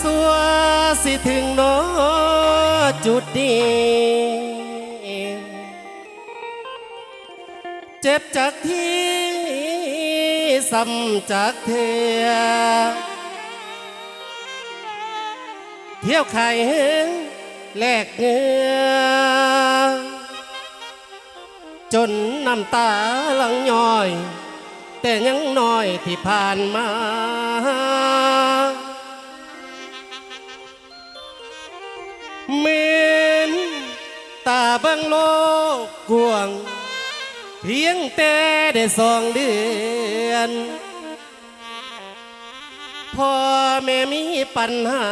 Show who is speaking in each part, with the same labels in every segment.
Speaker 1: สัวสิถึงโนจุดนี้เจ็บจากที่ซ้ำจากเธอเที่ยวไข่แลกเงือจนน้ำตาหลังย้อย แต่ยังน้อยที่ผ่านมา เบังโลกกวง เพียงแต่ได้สองเดือนพ่อแม่มีปัญหา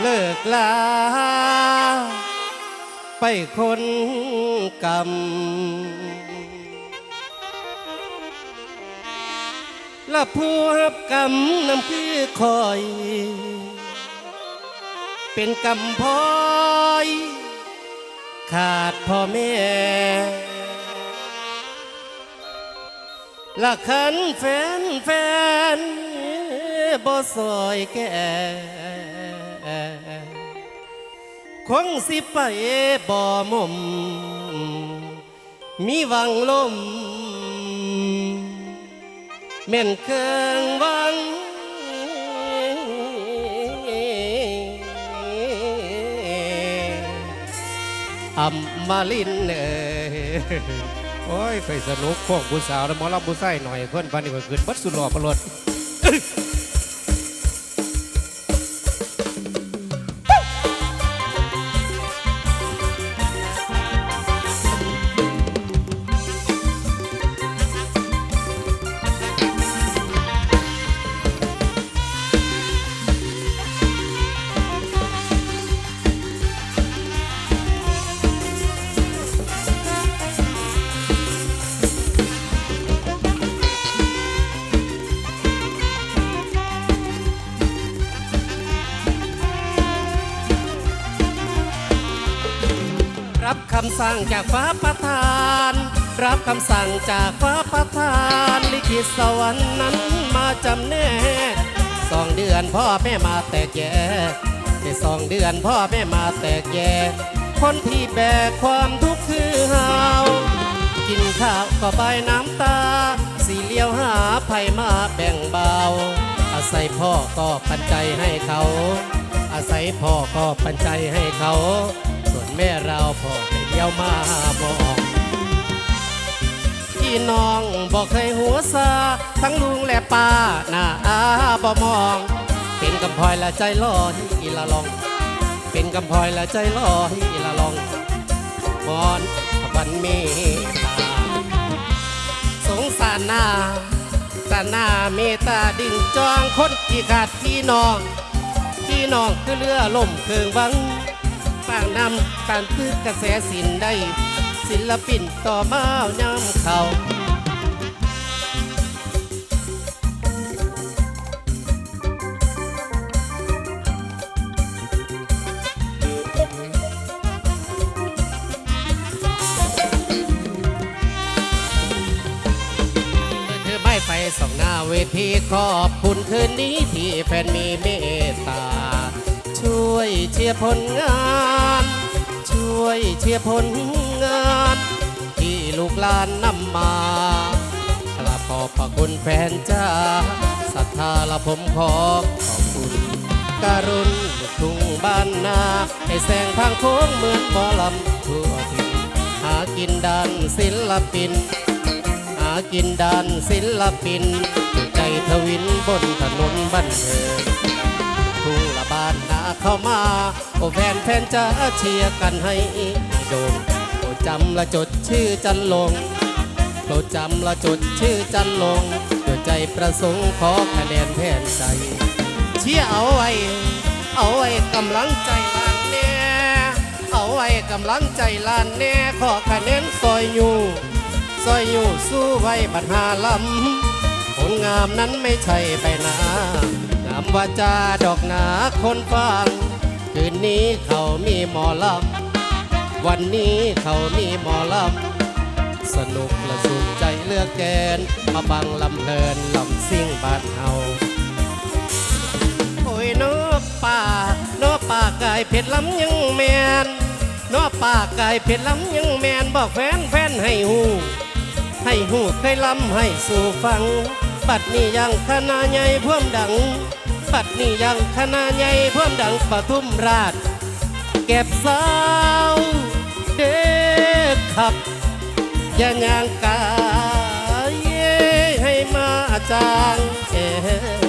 Speaker 1: เลิกลา ไปคนกรรมและผู้รับกรรมนำคือคอย เป็นกรรมพอยขาดพ่อแม่ละคันแฟนแฟนบ่ซอยแก่คงสิไปบ่มุม มีหวังลมแม่นเครื่องวัง อัมมาลินเออ
Speaker 2: โอ้ยไปสนุกพวกผู้สาวแล้วหมอลำผู้ใส่หน่อยเพื่อนพันนี่ก็ขึ้นบัดสุดหล่อประหลด
Speaker 1: งจากฟ้าประทาน รับคำสั่งจากฟ้าประทานลิขิตสวรรค์นั้นมาจำแนกสองเดือนพ่อแม่มาแตกแยกแต่สองเดือนพ่อแม่มาแตกแยกคนที่แบกความทุกข์คือเฮากินข้าวก็ใบน้ำตา สีเลี้ยวหาไผมาแบ่งเบา อาศัยพ่อก็ปันใจให้เขา อาศัยพ่อก็ปันใจให้เขา แม่เราพ่อไม่เลี้ยวมามองพี่น้องบอกเคยหัวซาทั้งลุงและป้าหน้าอาบ่มอง เป็นกำพลอยละใจลอยอีละลอง เป็นกำพลอยละใจลอยอีละลองมอนวันเมตตาสงสารนาสานาเมตตาดิ่งจองคนที่ขาดพี่น้อง พี่น้องคือเรือล่มเคืองวังางนำการพืชกระแสสินได้ ศิลปินต่อมาวนำเขาคือไม่ไปส่องหน้าเวทีขอบคุณคืนนี้ที่แฟนมีเมตตา วยเชียร์ผลงาน ช่วยเชียร์ผลงาน ที่ลูกหลานนำมากราบขอบพระคุณแฟนจ้าศรัทธาละผมขอขอบคุณการุณลูกทุ่งบ้านนาให้แสงทางโค้งเหมือนหมอลำทั่วถิ่นหากินดันศิลปิน หากินด้านศิลปิน ใจทวินบนถนนบันเทิง เข้ามาโอ้แฟนแฟนจะเชียร์กันให้โด่งโอ้จำละจดชื่อจันลงโปรดจำละจดชื่อจันลงด้วยใจประสงค์ขอคะแนนแทนใจ เชียร์เอาไว้ เอาไว้กำลังใจลานแน่เอาไว้กำลังใจลานแน่ขอคะแนนซอยอยู่ซอยอยู่สู้ไว้บัดหาลำผลงามนั้นไม่ใช่ไปนา บวาจาดอกหนาคนฟัง คืนนี้เขามีหมอลำวันนี้เขามีหมอลำสนุกและสุขใจเลือกแกนมาบังลำเพลินลำซิ่งบ้านเฮาโอ้ยนอป่านอป่ากายเผ็ดล้ำยังแมนนอป่ากายเผ็ดล้ำยังแมนบอกแฟนแฟนให้หูให้หูเคยลำให้สู่ฟัง บัดนี้ยังคณะใหญ่พ่วมดัง บัดนี้ยังคณะใหญ่พ่วมดังปทุมราช เก็บสาวเด็กขับยังยางกายให้มาจางเอ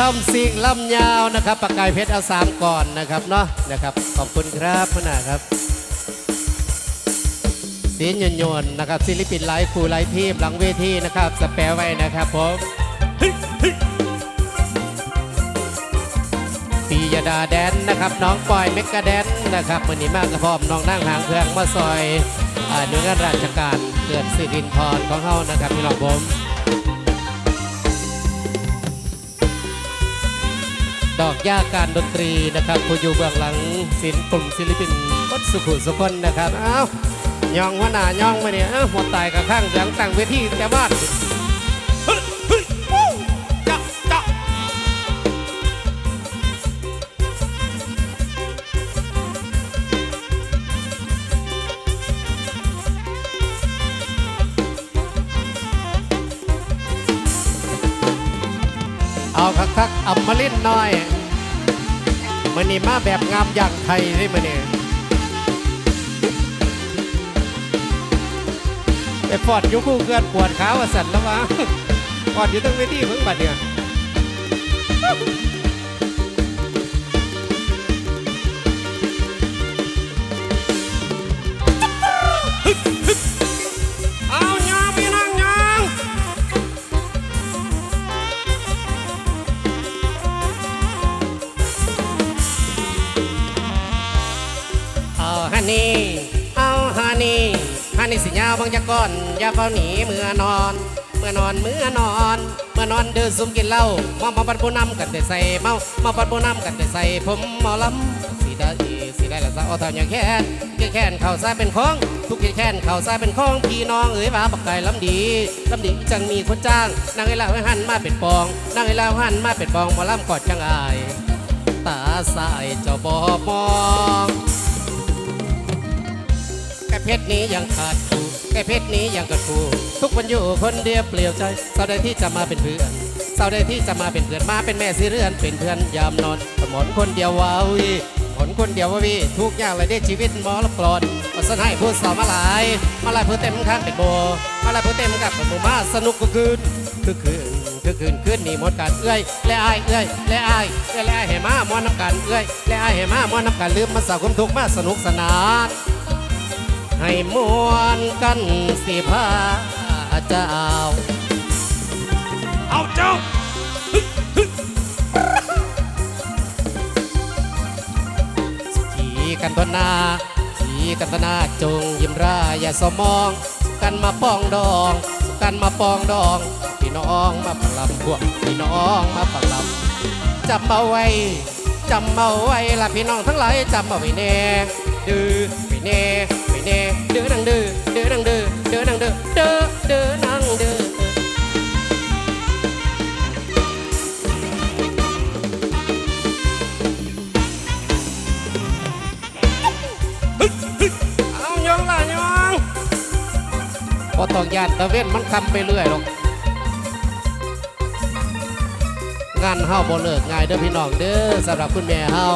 Speaker 1: ลำซิงลำยาวนะครับปากกายเพชรเอาสามก่อนนะครับเนาะนะครับ ขอบคุณครับพ่อหนาครับสียงยนยนๆนะครับศิลปินไลฟ์ครูไลฟ์ทีมหลังเวทีนะครับสแปรไว้นะครับผมปียดาแดนนะครับ น้องปอยเมกะแดนนะครับวันนี้มากกระพร้อมน้องนั่งหางเครื่องมาซอยอ่าหน่วยงานราชการเกิดสิรินทรของเขานะครับพี่น้องผม ดอกย่าการดนตรีนะครับผู้อยู่เบื้องหลังศิลป์กลุ่มศิลปินวัดสุขุสุคนนะครับเอ้ายองว่าหน้ายองมาเนี่ยเอ้าหัวตายกับข้างหลังตั้งเวทีแต่บ้าน เอาคักๆอับมาลินหน่อยมันนี่มาแบบงามอย่างไทยนี่มันนี่ไปฟอดอยุคู่เกินปวดขาวอะสันแล้ววะฟอดอยู่ตั้งเวทีเพิ่งบัดเนี่ย ยาวบางจะก่อนอย่าเฝ้าหนีเมื่อนอน เมื่อนอนเมื่อนอน เมื่อนอนเดินซุ่มกินเหล้ามามาปันปูน้ำกันแต่ใส่เมามาปันปูน้ำกันแต่ใส่ผมหมอลำสีได้สีได้ละสาวทำอย่างแค้นแค้นเข่าซ้ายเป็นของ ทุกแค้นเข่าซ้ายเป็นของพี่น้องเอ๋ยว่าบักไก่ลำดีลำดีจังมีคนจ้างนางไอ้ลาวห้หันมาเป็นปองนางไอ้ลาวหันมาเป็นปองหมอลำกอดจังอาย ตาสายเจ้าบ่มอง แค่เพชรนี้ยังขาดกูแค่เพชรนี้ยังกระทูทุกวันอยู่คนเดียวเปลี่ยวใจเศร้าใดที่จะมาเป็นเพื่อนเศร้าใดที่จะมาเป็นเพื่อนมาเป็นแม่สิเรือนเป็นเพื่อนยามนอนหมอนคนเดียววาวีหมอนคนเดียววาวีทุกอย่างเลยได้ชีวิตหมอละกรอนก็สนให้พูดสาวมาหลาย มาหลายเพื่อเต็มข้างเป็นโบมาหลายเพื่อเต็มกับเป็นโบมาสนุกก็คืนคือคืนคือคืนคืนนี่หมดการเอื้อยและอายเอื้อยและอายเอื้อยและอายให้มามวนน้ำกันเอื้อยและอายให้มามวนน้ำกันลืมมาสาวความทุกข์มาสนุกสนาน ให้มวนกันสิพาเจ้า เอาเจ้าขี่กันทนาขี่กันทนาจงยิ้มร่าอย่าสมองสุกันมาปองดองสุกันมาปองดอง พี่น้องมาปักลำพวกพี่น้องมาปักลำจำเอาไว้จำเอาไว้ละพี่น้องทั้งหลายจำเอาไว้แน่ดื้อไปแน่ไป แน่เดื้อนังดื้อเดื้อนังดื้อเดื้อนังดื้อเด้อเด้อนังดื้อเอายองล่ะยองพอต้องยานตะเว้นมันคำไปเรื่อยหรอกงานเฮาบ่เลิกง่ายเด้อพี่น้องเด้อสำหรับคุณแม่เฮา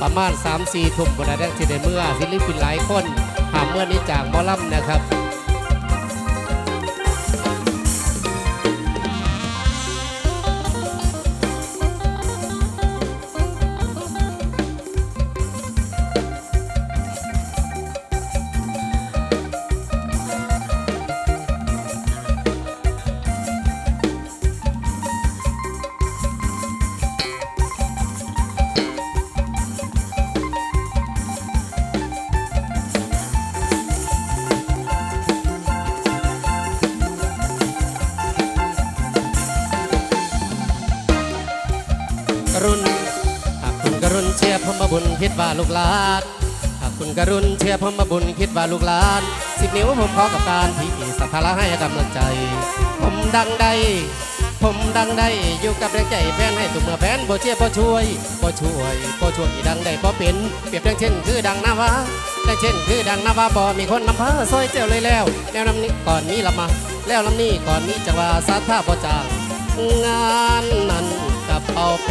Speaker 1: ประมาณ 3-4ทุ่มก็ได้ที่ได้เมื่อศิลปินหลายคน หาเมื่อนี้จากมอลำนะครับ บุญคิดว่าลูกหลานหากคุณกรุณเชียร์ผมมาบุญคิดว่าลูกหลาน สิบนิ้วผมขอกับการที่สัทธาให้กำลังใจ ผมดังใดผมดังได้อยู่กับแรงใจแฟนให้ตุกเมื่อแฟนบ่เชียร์บ่ช่วยบ่ช่วยบ่ช่วยดังได้บ่เป็นเปรียบดังเช่น คือดังนาวาดังเช่น คือดังนาวาบ่มีคนนำพาซอยเจ้าเลยแล้วแนวลำนี้ก่อนนี้ลำมา แล้วลำนี้ก่อนนี้จังว่าสาธาบ่จางงานนั้นกับเป่าแป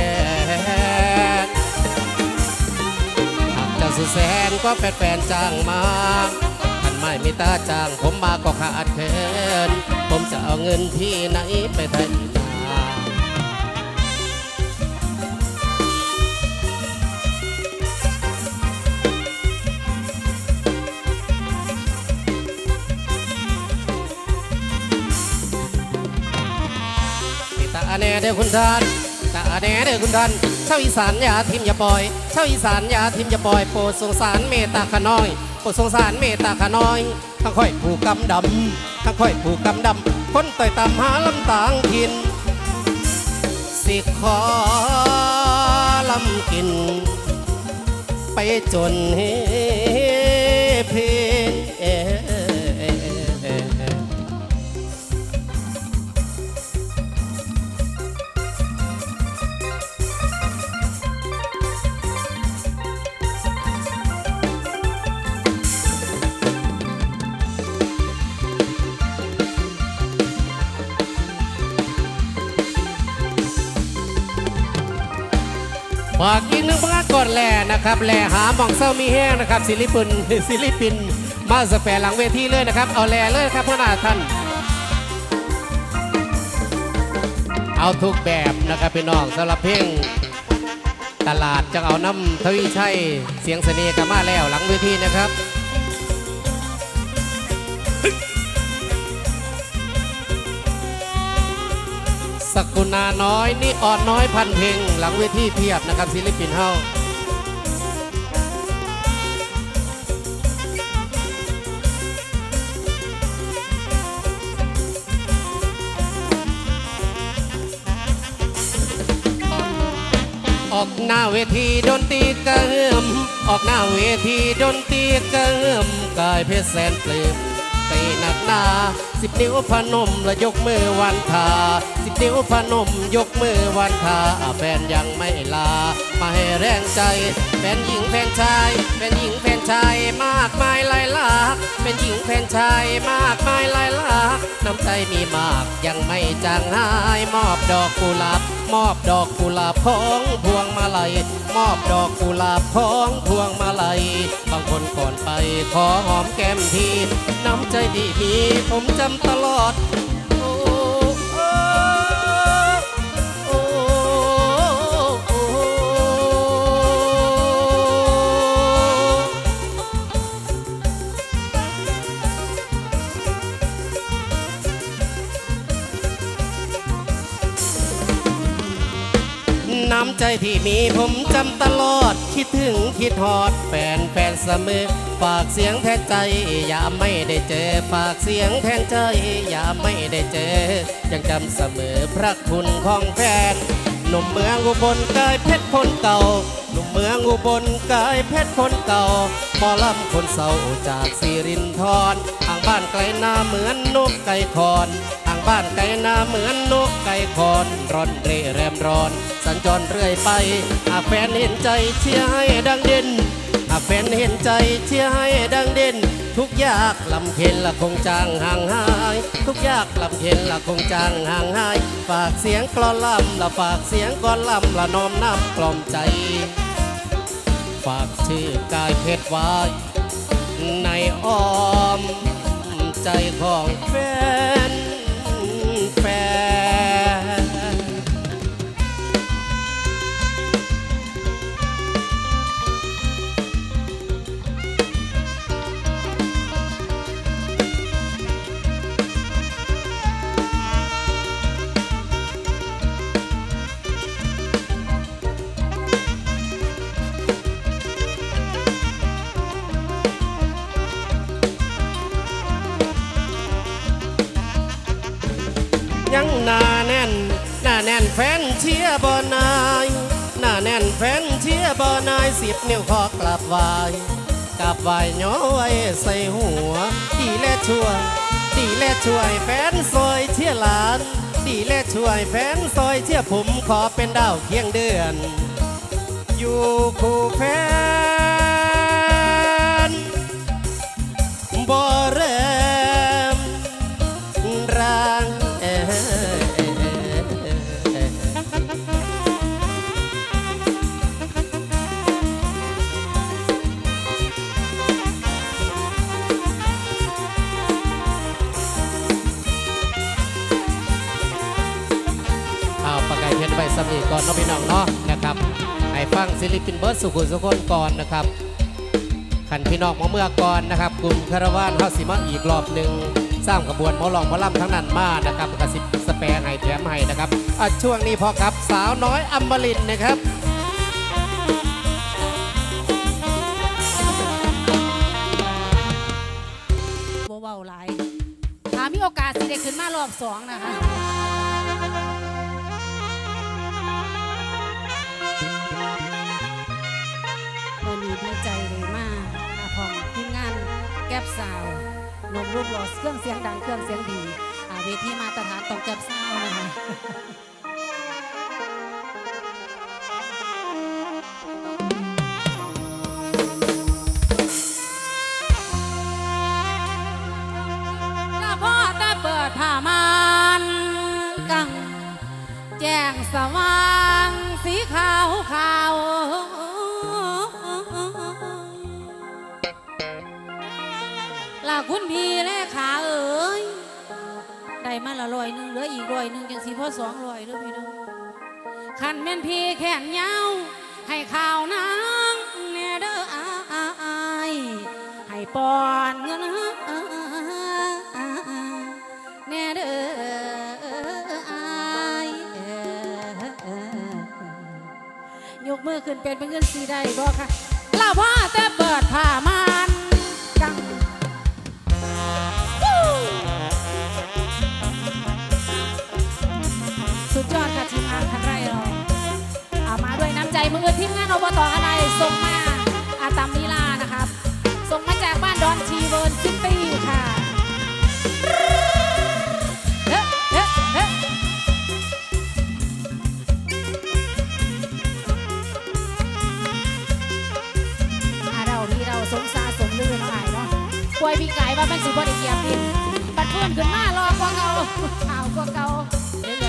Speaker 1: สุดแสนก็แฟนๆจ้างมาท่านไม่มีตาจ้างผมมาก็ขาดเคินผมจะเอาเงินที่ไหนไปไทยนาตาแน่เด้อคุณท่านตาแน่เด้อคุณท่าน ชาวอีสานอย่าทิมอย่าปล่อยชาวอีสานอย่าทิมอย่าปล่อยโปรดสงสารเมตตาขน้อยโปรดสงสารเมตตาขน้อยทั้งค่อยผูกกำดำทั้งค่อยผูกกำดำคนต่อยตามหาลำต่างกิน สิขอลำกิน ไปจนเฮ นะครับแหล่หาหมองเศร้ามีแห้งนะครับศิลิปินศิลิปิน มาสแปรหลังเวทีเลยนะครับ เอาแหล่เลยครับพ่อหน้าท่าน เอาทุกแบบนะครับพี่น้องสำหรับเพลงตลาดจะเอาน้ำทวีชัยเสียงเสน่ห์กลับมาแล้วหลังเวทีนะครับสกุณาน้อยนี่อ่อนน้อยพันเพลงหลังเวทีเพียบนะครับศิลปินเฮา ออกหน้าเวทีดนตรีกระเฮิมออกหน้าเวทีดนตรีกระเฮิมกายเพชรแสนเปลืมตีหนักหนาสิบนิ้วพนมและยกมือวันทาสิบนิ้วพนมยกมือวันทาแฟนยังไม่ลา มาให้แรงใจ แฟนหญิงแฟนชายแฟนหญิงแฟนชายมากมายหลายหลากเป็นหญิงแฟนชายมากมายหลายหลากน้ำใจมีมากยังไม่จางหายมอบดอกกุหลาบ มอบดอกกุหลาบของพวงมาลัย มอบดอกกุหลาบของพวงมาลัย บางคนก่อนไปขอหอมแก้มที น้ำใจดีมีผมจำตลอด ใจที่มีผมจำตลอด คิดถึงคิดฮอดแฟนแฟนเสมอ ฝากเสียงแทนใจ อย่าไม่ได้เจอ ฝากเสียงแทนใจ อย่าไม่ได้เจอ ยังจำเสมอพระคุณของแฟนหนุ่มเมืองอุบลกายเพชรคนเก่าหนุ่มเมืองอุบลกายเพชรคนเก่าหมอลำคนเศร้าจากสิรินทรทางบ้านไกลนาเหมือนนกไก่คอน บ้านไกลนาเหมือนนกไก่คอนร้อนเร่แรมร้อน สัญจรเรื่อยไปหากแฟนเห็นใจเชียร์ให้ดังเด่นหากแฟนเห็นใจเชียร์ให้ดังเด่น ทุกยากลำเค็นละคงจางห่างหาย ทุกยากลำเค็นละคงจางห่างหาย ฝากเสียงกลอนลำละฝากเสียงกลอนลำละน้อมน้ำกล่อมใจ ฝากชื่อกายเพชรไว้ในอ้อมใจของแฟน สิบนิ้วขอกลับวายกลับไหวย้อไว้ใส่หัว ตีและช่วยตีและช่วยแฟนซอยเที่ยหลาน ตีและช่วยแฟนซอยเที่ยผมขอเป็นดาวเคียงเดือน อยู่คู่แฟน ลปินเบิร์ดสุขุสุคนก่อนนะครับขันพี่น้องมาเมื่อก่อนนะครับ กลุ่มคาราวานเฮาสิมาอีกรอบหนึ่งสร้างกระบวนหมอลองหมอลำทั้งนั้นมานะครับกระสิบสแปรให้แถมให้นะครับช่วงนี้พอครับสาวน้อยอัมบลินนะครับ
Speaker 3: บ่เว้าหลายถ้ามีโอกาสสิได้ขึ้นมารอบสองนะคะ บสาวนมรูปหล่อเครื่องเสียงดังเครื่องเสียงดีอ่าเวทีมาตรฐานต้องแก๊บสาวนะคะ ละร้อยหนึ่งเหลืออีกร้อยหนึ่งยังสีพ่อสองร้อยเด้อพี่น้องขันแม่นพี่แขนยาวให้ข่าวนางแน่เด้ออายให้ปอนเงินแน่เด้ออายยกมือขึ้นเป็นเป็นเงินสีได้บ่ค่ะลาพ่อแต่เปิดผ้ามา ใจมือทีมงานอบตอะไรส่งมาอาตามลีลานะครับ ส่งมาจากบ้านดอนชีเวิร์นซิตี้ค่ะเฮ้เฮ้เฮ้เราที่เราสงสารสมลือหน่อยเนาะป่วยพี่ไก่ว่ามันสิบ่ได้เหยียบดินปัดเพื่อนขึ้นมา รอกว่าเก่าข่าวกว่าเก่าเรื่อย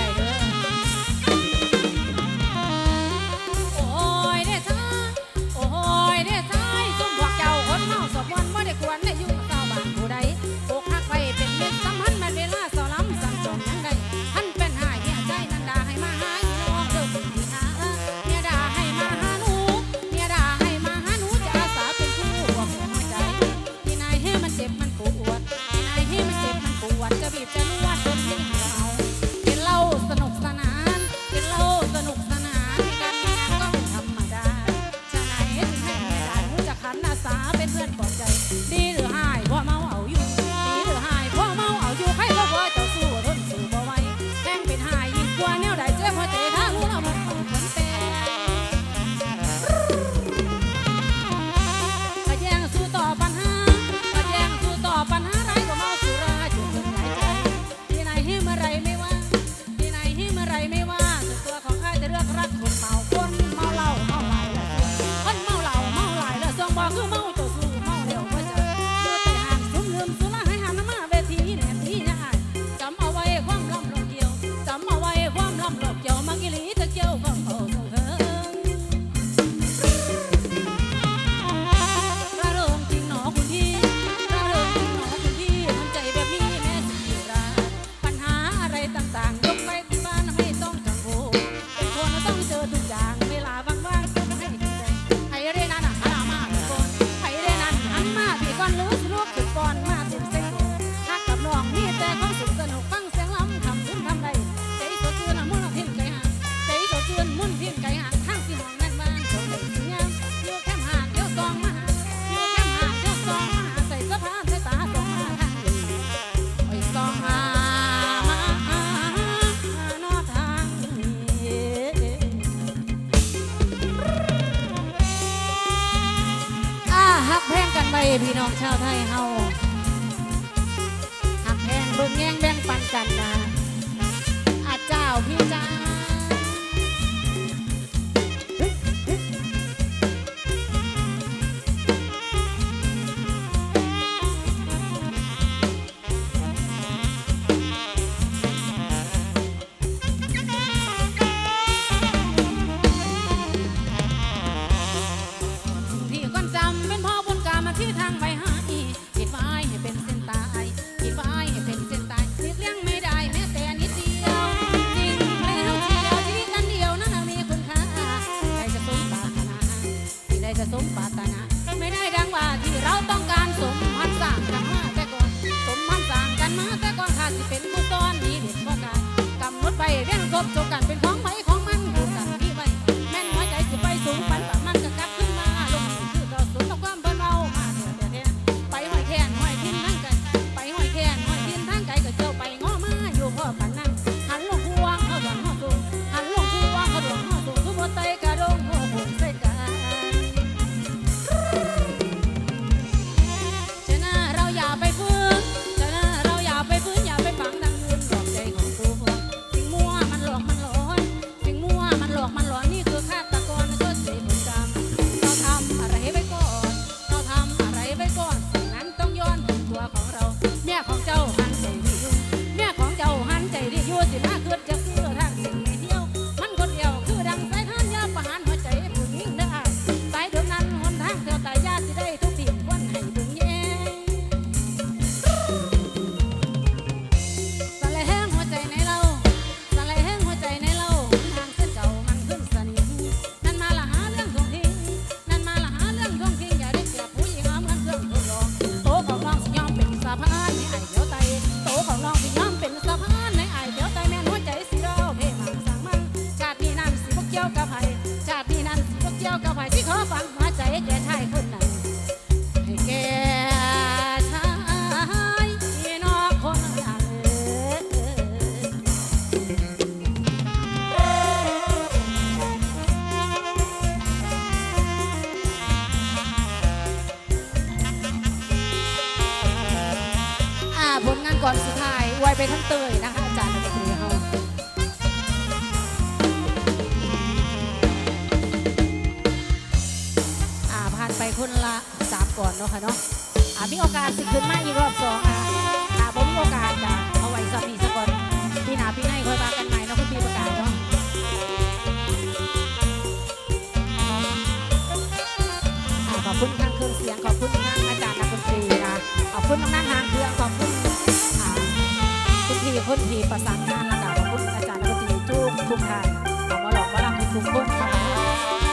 Speaker 3: อวยไปทั้งเตยนะคะอาจารย์ในเพลเขาอ่าผ่านไปคนละสามก่อนเนาะค่ะเนาะอ่ามีโอกาสสิขึ้นมาอีกรอบสองค่ะอ่าผมมีโอกาสจะเอาไว้สามีสักก่นพี่หนาพี่ในคอยมากันใหม่เนาะคุณพี่ประกาศเนาะขอบคุณทางเครื่องเสียงขอบคุณทางอาจารย์นักดนตรีนะขอบคุณทางหางเครื่องขอบคุณ ที่คนทีประสานงานระดับคุธอาจารย์นักดนตรีทุกทุกทานเอามาหลอกมาลังทุกทุกคนค่ะ